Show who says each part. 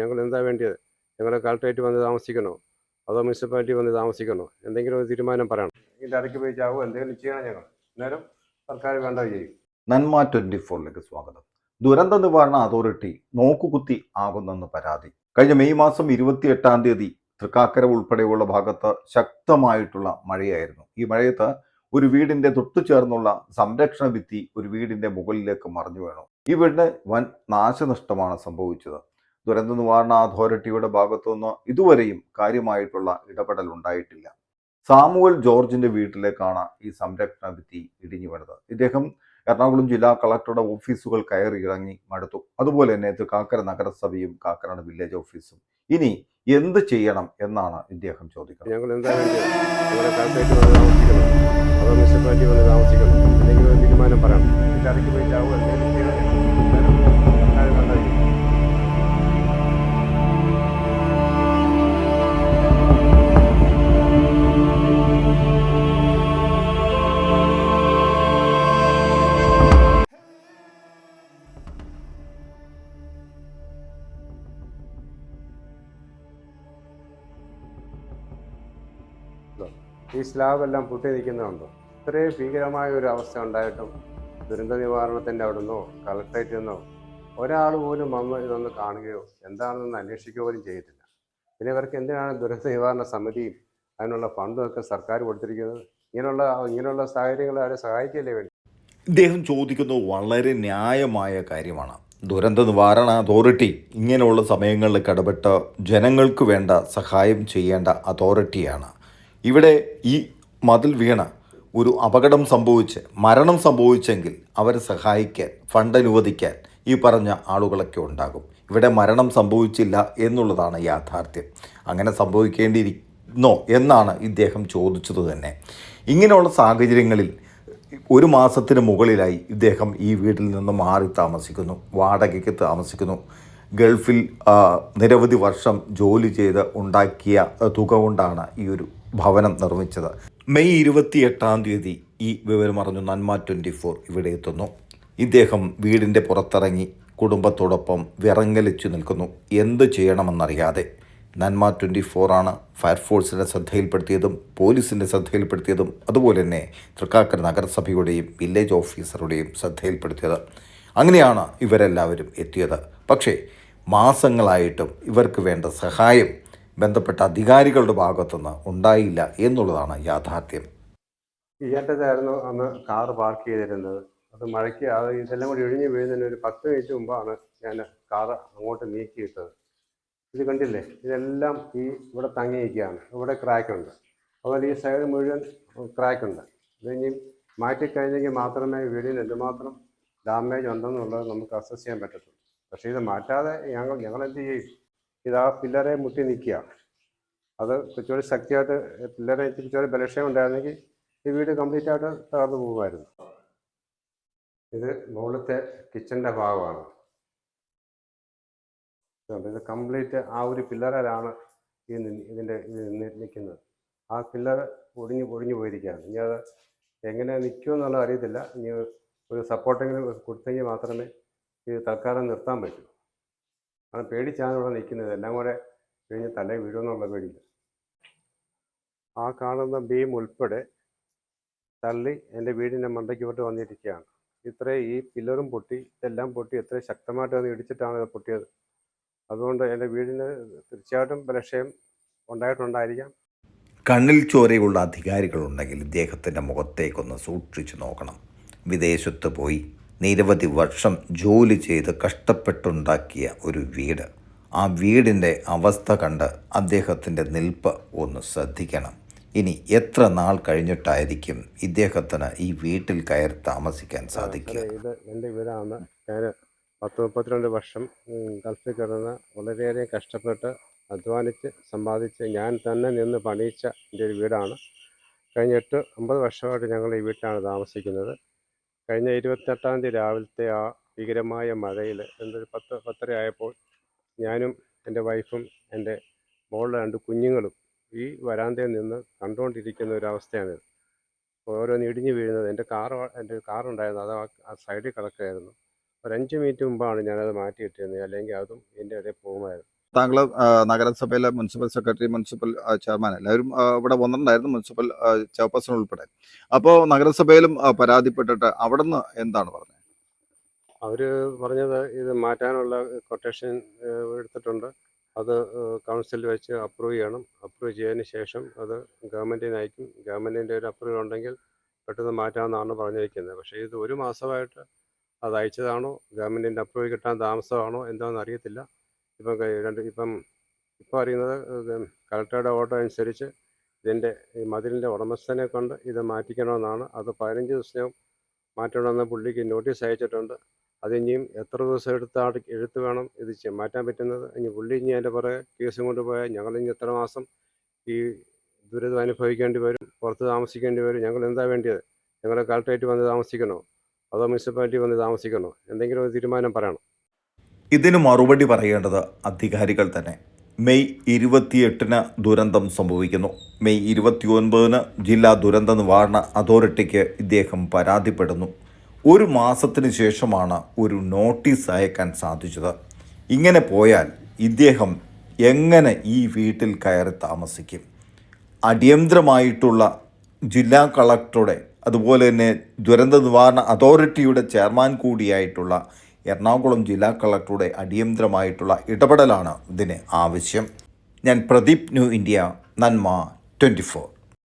Speaker 1: ഞങ്ങൾ എന്താ വേണ്ടിയത്? ഞങ്ങൾ കളക്ടറേറ്റ് വന്ന് താമസിക്കണോ? അതോ മുനിസിപ്പാലിറ്റി വന്ന് താമസിക്കണോ? എന്തെങ്കിലും ഒരു തീരുമാനം പറയണം. ഇതിന്റെ ഇടയ്ക്ക് പോയി ചാവോ? എന്തെങ്കിലും ചെയ്യണം ഞങ്ങൾ. അന്നേരം സർക്കാർ വേണ്ട ചെയ്യും
Speaker 2: നന്മ ട്വന്റി ഫോറിലേക്ക് സ്വാഗതം. ദുരന്ത നിവാരണ അതോറിറ്റി നോക്കുകുത്തി ആകുന്നെന്ന് പരാതി. കഴിഞ്ഞ മെയ് മാസം ഇരുപത്തിയെട്ടാം തീയതി തൃക്കാക്കര ഉൾപ്പെടെയുള്ള ഭാഗത്ത് ശക്തമായിട്ടുള്ള മഴയായിരുന്നു. ഈ മഴയത്ത് ഒരു വീടിന്റെ തൊട്ടു ചേർന്നുള്ള സംരക്ഷണ ഭിത്തി ഒരു വീടിന്റെ മുകളിലേക്ക് മറിഞ്ഞു വേണം. ഈ വീടിന് വൻ നാശനഷ്ടമാണ് സംഭവിച്ചത്. ദുരന്ത നിവാരണ അതോറിറ്റിയുടെ ഭാഗത്തുനിന്ന് ഇതുവരെയും കാര്യമായിട്ടുള്ള ഇടപെടൽ ഉണ്ടായിട്ടില്ല. സാമുവൽ ജോർജിന്റെ വീട്ടിലേക്കാണ് ഈ സംരക്ഷണ ഭിത്തി ഇടിഞ്ഞു വീണത്. ഇദ്ദേഹം എറണാകുളം ജില്ലാ കളക്ടറുടെ ഓഫീസുകൾ കയറി ഇറങ്ങി മടുത്തു. അതുപോലെ തന്നെ കാക്കര നഗരസഭയും കാക്കനാട് വില്ലേജ് ഓഫീസും. ഇനി എന്ത് ചെയ്യണം എന്നാണ് ഇദ്ദേഹം ചോദിക്കുന്നത്.
Speaker 1: ഞങ്ങൾ താമസിക്കണം. അതോ മുനിസിപ്പാലിറ്റി വന്ന് താമസിക്കണം. എന്തെങ്കിലും ഒരു തീരുമാനം പറയണം. ഇതിന്റെ ഇടയ്ക്ക് പോയി എന്തെങ്കിലും ഈ സ്ലാബെല്ലാം പൊട്ടി നിൽക്കുന്നുണ്ടോ ഇത്രയും ഭീകരമായ ഒരു അവസ്ഥ ഉണ്ടായിട്ടും ദുരന്ത നിവാരണത്തിന്റെ അവിടെ നിന്നോ കളക്ടറേറ്റിൽ നിന്നോ ഒരാൾ പോലും വന്ന് ഇതൊന്ന് കാണുകയോ എന്താണെന്ന് അന്വേഷിക്കുകയോ പോലും ചെയ്യത്തില്ല പിന്നെ ഇവർക്ക് എന്തിനാണ് ദുരന്ത നിവാരണ സമിതിയും അതിനുള്ള ഫണ്ടും ഒക്കെ സർക്കാർ കൊടുത്തിരിക്കുന്നത്? ഇങ്ങനെയുള്ള ഇങ്ങനെയുള്ള സാഹചര്യങ്ങൾ അവരെ സഹായിക്കല്ലേ വേണ്ടി
Speaker 2: ഇദ്ദേഹം ചോദിക്കുന്നത് വളരെ ന്യായമായ കാര്യമാണ്. ദുരന്ത നിവാരണ അതോറിറ്റി ഇങ്ങനെയുള്ള സമയങ്ങളിൽ ഇടപെട്ട് ജനങ്ങൾക്ക് വേണ്ട സഹായം ചെയ്യേണ്ട അതോറിറ്റിയാണ്. ഇവിടെ ഈ മതിൽ വീണ ഒരു അപകടം സംഭവിച്ച് മരണം സംഭവിച്ചെങ്കിൽ അവരെ സഹായിക്കാൻ ഫണ്ട് അനുവദിക്കാൻ ഈ പറഞ്ഞ ആളുകളൊക്കെ ഉണ്ടാകും. ഇവിടെ മരണം സംഭവിച്ചില്ല എന്നുള്ളതാണ് യാഥാർത്ഥ്യം. അങ്ങനെ സംഭവിക്കേണ്ടിയിരിക്കുന്നോ എന്നാണ് ഇദ്ദേഹം ചോദിച്ചത് തന്നെ. ഇങ്ങനെയുള്ള സാഹചര്യങ്ങളിൽ ഒരു മാസത്തിന് മുകളിലായി ഇദ്ദേഹം ഈ വീട്ടിൽ നിന്ന് മാറി താമസിക്കുന്നു വാടകയ്ക്ക് താമസിക്കുന്നു. ഗൾഫിൽ നിരവധി വർഷം ജോലി ചെയ്ത് ഉണ്ടാക്കിയ തുക കൊണ്ടാണ് ഈ ഒരു ഭവനം നിർമ്മിച്ചത്. മെയ് ഇരുപത്തി എട്ടാം തീയതി ഈ വിവരം അറിഞ്ഞു നന്മ ട്വന്റി ഫോർ ഇവിടെ എത്തുന്നു. ഇദ്ദേഹം വീടിന്റെ പുറത്തിറങ്ങി കുടുംബത്തോടൊപ്പം വിറങ്ങലിച്ചു നിൽക്കുന്നു. എന്ത് ചെയ്യണമെന്നറിയാതെ. നന്മ ട്വന്റി ഫോറാണ് ഫയർഫോഴ്സിന്റെ ശ്രദ്ധയിൽപ്പെടുത്തിയതും പോലീസിന്റെ ശ്രദ്ധയിൽപ്പെടുത്തിയതും അതുപോലെ തന്നെ തൃക്കാക്കര നഗരസഭയുടെയും വില്ലേജ് ഓഫീസറുടെയും ശ്രദ്ധയിൽപ്പെടുത്തിയത്. അങ്ങനെയാണ് ഇവരെല്ലാവരും എത്തിയത്. പക്ഷേ മാസങ്ങളായിട്ടും ഇവർക്ക് വേണ്ട സഹായം ബന്ധപ്പെട്ട അധികാരികളുടെ ഭാഗത്തുനിന്ന് ഉണ്ടായില്ല എന്നുള്ളതാണ് യാഥാർത്ഥ്യം.
Speaker 1: ഈ അറ്റത്തായിരുന്നു അന്ന് കാർ പാർക്ക് ചെയ്തിരുന്നത്. അത് മഴയ്ക്ക് അത് ഇതെല്ലാം കൂടി ഒഴിഞ്ഞു വീഴുന്നതിന് ഒരു പത്ത് മിനിറ്റ് മുമ്പാണ് ഞാൻ കാർ അങ്ങോട്ട് നീക്കിയിട്ടത്. ഇത് കണ്ടില്ലേ? ഇതെല്ലാം ഈ ഇവിടെ തങ്ങിയിരിക്കുകയാണ്. ഇവിടെ ക്രാക്ക് ഉണ്ട്. അതുപോലെ ഈ സൈഡ് മുഴുവൻ ക്രാക്ക് ഉണ്ട്. ഇത് ഇനി മാറ്റിക്കഴിഞ്ഞെങ്കിൽ മാത്രമേ വീടിന് എന്തുമാത്രം ഡാമേജ് ഉണ്ടെന്നുള്ളത് നമുക്ക് അസസ് ചെയ്യാൻ പറ്റത്തുള്ളൂ. പക്ഷേ ഇത് മാറ്റാതെ ഞങ്ങൾ എന്ത് ചെയ്യും? ഇത് ആ പില്ലറെ മുട്ടി നിൽക്കുക. അത് കുറച്ചുകൂടി ശക്തിയായിട്ട് പില്ലറെ കുറച്ചുകൂടി ബലക്ഷയം ഉണ്ടായിരുന്നെങ്കിൽ ഈ വീട് കംപ്ലീറ്റ് ആയിട്ട് തകർന്നു പോകുമായിരുന്നു. ഇത് മുകളിലത്തെ കിച്ചന്റെ ഭാഗമാണ്. ഇത് കംപ്ലീറ്റ് ആ ഒരു പില്ലറിലാണ് ഈ ഇതിന്റെ ഇത് നിൽക്കുന്നത്. ആ പില്ലർ ഒടിഞ്ഞു ഒടിഞ്ഞു പോയിരിക്കുകയാണ്. ഇനി അത് എങ്ങനെ നിൽക്കുമെന്നുള്ളത് അറിയത്തില്ല. ഇനി ഒരു സപ്പോർട്ടെങ്കിലും കൊടുത്തെങ്കിൽ മാത്രമേ ഇത് തൽക്കാലം നിർത്താൻ പറ്റൂ. കാരണം പേടിച്ചാണ് ഇവിടെ നിൽക്കുന്നത്. എല്ലാം കൂടെ കഴിഞ്ഞ് തല വീഴുമെന്നുള്ള പേടിയില്ല. ആ കാണുന്ന ബീം ഉൾപ്പെടെ തള്ളി എന്റെ വീടിന്റെ മണ്ടയ്ക്ക് വിട്ട് വന്നിരിക്കുകയാണ്. ഇത്രയും ഈ പില്ലറും പൊട്ടി എല്ലാം പൊട്ടി എത്ര ശക്തമായിട്ട് അത് ഇടിച്ചിട്ടാണ് ഇത് പൊട്ടിയത്. അതുകൊണ്ട് എന്റെ വീടിന് തീർച്ചയായിട്ടും ബലക്ഷയം ഉണ്ടായിട്ടുണ്ടായിരിക്കാം.
Speaker 2: കണ്ണിൽ ചോരയുള്ള അധികാരികളുണ്ടെങ്കിൽ ഇദ്ദേഹത്തിന്റെ മുഖത്തേക്കൊന്ന് സൂക്ഷിച്ചു നോക്കണം. വിദേശത്ത് പോയി നിരവധി വർഷം ജോലി ചെയ്ത് കഷ്ടപ്പെട്ടുണ്ടാക്കിയ ഒരു വീട്. ആ വീടിന്റെ അവസ്ഥ കണ്ട് അദ്ദേഹത്തിന്റെ നിൽപ്പ് ഒന്ന് ശ്രദ്ധിക്കണം. ഇനി എത്ര നാൾ കഴിഞ്ഞിട്ടായിരിക്കും ഇദ്ദേഹത്തിന് ഈ വീട്ടിൽ കയറി താമസിക്കാൻ സാധിക്കുക?
Speaker 1: ഇത് എന്റെ വീടാണ്. ഞാൻ പത്ത് മുപ്പത്തിരണ്ട് വർഷം ഗൾഫിൽ കിടന്ന് വളരെയേറെ കഷ്ടപ്പെട്ട് അധ്വാനിച്ച് സമ്പാദിച്ച് ഞാൻ തന്നെ നിന്ന് പണിയിച്ച എന്റെ ഒരു വീടാണ്. കഴിഞ്ഞ എട്ട് ഒമ്പത് വർഷമായിട്ട് ഞങ്ങൾ ഈ വീട്ടിലാണ് താമസിക്കുന്നത്. കഴിഞ്ഞ ഇരുപത്തെട്ടാം തീയതി രാവിലത്തെ ആ ഭീകരമായ മഴയിൽ എന്തൊരു പത്ത് പത്തര ആയപ്പോൾ ഞാനും എന്റെ വൈഫും എന്റെ മോളുടെ രണ്ട് കുഞ്ഞുങ്ങളും ഈ വരാന്തയിൽ നിന്ന് കണ്ടുകൊണ്ടിരിക്കുന്ന ഒരു അവസ്ഥയാണിത് ഓരോന്ന് ഇടിഞ്ഞു വീഴുന്നത്. എന്റെ കാർ എന്റെ കാറുണ്ടായിരുന്നു അത് ആ- സൈഡിൽ കിടക്കുകയായിരുന്നു. ഒരു അഞ്ച് മിനിറ്റ് മുമ്പാണ് ഞാനത് മാറ്റിയിട്ടിരുന്നത്. അല്ലെങ്കിൽ അതും എന്റെ ഇടയിൽ പോകുമായിരുന്നു.
Speaker 3: താങ്കൾ നഗരസഭയിലെ മുനിസിപ്പൽ സെക്രട്ടറി മുനിസിപ്പൽ ചെയർമാൻ എല്ലാവരും ഇവിടെ വന്നിട്ടുണ്ടായിരുന്നു മുനിസിപ്പൽ ചെയർപേഴ്സൺ ഉൾപ്പെടെ. അപ്പോൾ നഗരസഭയിലും പരാതിപ്പെട്ടിട്ട് അവിടെ നിന്ന് എന്താണ് പറഞ്ഞത്?
Speaker 1: അവർ പറഞ്ഞത് ഇത് മാറ്റാനുള്ള കൊട്ടേഷൻ എടുത്തിട്ടുണ്ട്. അത് കൗൺസിലിൽ വെച്ച് അപ്രൂവ് ചെയ്യണം. അപ്രൂവ് ചെയ്തതിന് ശേഷം അത് ഗവൺമെന്റിന് അയക്കും. ഗവൺമെന്റിന്റെ ഒരു അപ്രൂവൽ ഉണ്ടെങ്കിൽ പെട്ടെന്ന് മാറ്റാമെന്നാണ് പറഞ്ഞിരിക്കുന്നത്. പക്ഷേ ഇത് ഒരു മാസമായിട്ട് അത് അയച്ചതാണോ? ഗവൺമെന്റിന്റെ അപ്രൂവൽ കിട്ടാൻ താമസമാണോ? എന്താണെന്ന് അറിയത്തില്ല. ഇപ്പം രണ്ട് ഇപ്പം ഇപ്പോൾ അറിയുന്നത് കളക്ടറുടെ ഓർഡർ അനുസരിച്ച് ഇതിന്റെ ഈ മതിലിന്റെ ഉടമസ്ഥനെ കൊണ്ട് ഇത് മാറ്റിക്കണമെന്നാണ്. അത് പതിനഞ്ച് ദിവസം മാറ്റണമെന്ന് പുള്ളിക്ക് നോട്ടീസ് അയച്ചിട്ടുണ്ട്. അത് ഇനിയും എത്ര ദിവസം എടുത്താണ് എഴുത്ത് വേണം ഇത് മാറ്റാൻ പറ്റുന്നത്? ഇനി പുള്ളി ഇനി അതിന്റെ പുറകെ കേസും കൊണ്ടുപോയാൽ ഞങ്ങൾ ഇനി എത്ര മാസം ഈ ദുരിതം അനുഭവിക്കേണ്ടി വരും? പുറത്ത് താമസിക്കേണ്ടി വരും? ഞങ്ങൾ എന്താ വേണ്ടിയത്? ഞങ്ങൾ കളക്ടറേറ്റ് വന്ന് താമസിക്കണോ? അതോ മുനിസിപ്പാലിറ്റി വന്ന് താമസിക്കണോ? എന്തെങ്കിലും ഒരു തീരുമാനം പറയണം.
Speaker 2: ഇതിന് മറുപടി പറയേണ്ടത് അധികാരികൾ തന്നെ. മെയ് ഇരുപത്തിയെട്ടിന് ദുരന്തം സംഭവിക്കുന്നു. മെയ് ഇരുപത്തിയൊൻപതിന് ജില്ലാ ദുരന്ത നിവാരണ അതോറിറ്റിക്ക് ഇദ്ദേഹം പരാതിപ്പെടുന്നു. ഒരു മാസത്തിന് ശേഷമാണ് ഒരു നോട്ടീസ് അയക്കാൻ സാധിച്ചത്. ഇങ്ങനെ പോയാൽ ഇദ്ദേഹം എങ്ങനെ ഈ വീട്ടിൽ കയറി താമസിക്കും? അടിയന്തരമായിട്ടുള്ള ജില്ലാ കളക്ടറുടെ അതുപോലെ തന്നെ ദുരന്ത നിവാരണ അതോറിറ്റിയുടെ ചെയർമാൻ കൂടിയായിട്ടുള്ള എറണാകുളം ജില്ലാ കളക്ടറുടെ അടിയന്തരമായിട്ടുള്ള ഇടപെടലാണ് ഇതിന് ആവശ്യം. ഞാൻ പ്രദീപ് ന്യൂ ഇന്ത്യ നന്മ ട്വന്റി